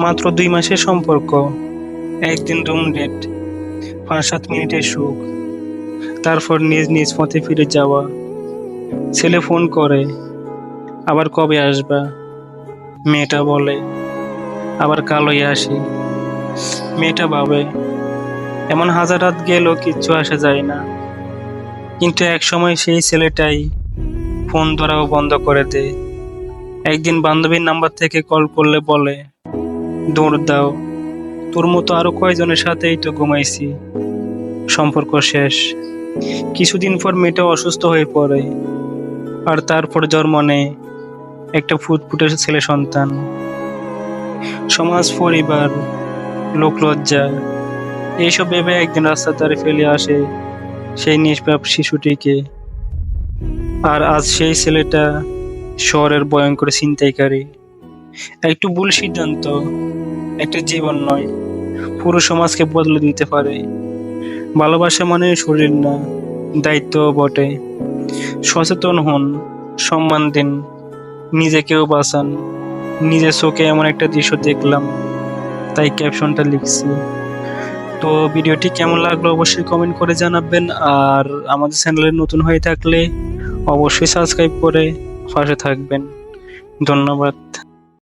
মাত্র দুই মাসের সম্পর্ক। একদিন রুম ডেট, পাঁচ সাত মিনিটের সুখ। তারপর নিজ নিজ পথে ফিরে যাওয়া। ছেলে ফোন করে, আবার কবে আসবা? মেয়েটা বলে, আবার কালোই আসি। মেয়েটা ভাবে, এমন হাজার রাত গেলেও কিচ্ছু আসা যায় না। কিন্তু এক সময় সেই ছেলেটাই ফোন ধরাও বন্ধ করে দেয়। একদিন বান্ধবীর নাম্বার থেকে কল করলে বলে দৌড় দাও। তোর মতো আরও কয়জনের সাথেই তো ঘুমাইছি। সম্পর্ক শেষ। কিছুদিন পর মেয়েটা অসুস্থ হয়ে পড়ে। আর তারপর জন্ম একটা ফুটফুটে ছেলে সন্তান। সমাজ, পরিবার লোকলজ্জা এইসব ভেবে একদিন রাস্তার ধারে ফেলে আসে সেই নিষ্পাপ শিশুটিকে। আর আজ সেই ছেলেটা শহরের ভয়ঙ্কর ছিনতাইকারী। একটু ভুল সিদ্ধান্ত, একটা জীবন নয়। পুরো সমাজকে বদলে দিতে পারে। ভালোবাসা মানে শরীর না, দায়িত্ব বটে। সচেতন হন, সম্মান দিন, নিজেকেও বাঁচান। নিজের চোখে এমন একটা দৃশ্য দেখলাম, তাই ক্যাপশনটা লিখছি। তো ভিডিওটি কেমন লাগল অবশ্যই কমেন্ট করে জানাবেন, আর আমাদের চ্যানেলে নতুন হয়ে থাকলে অবশ্যই সাবস্ক্রাইব করে পাশে থাকবেন। ধন্যবাদ।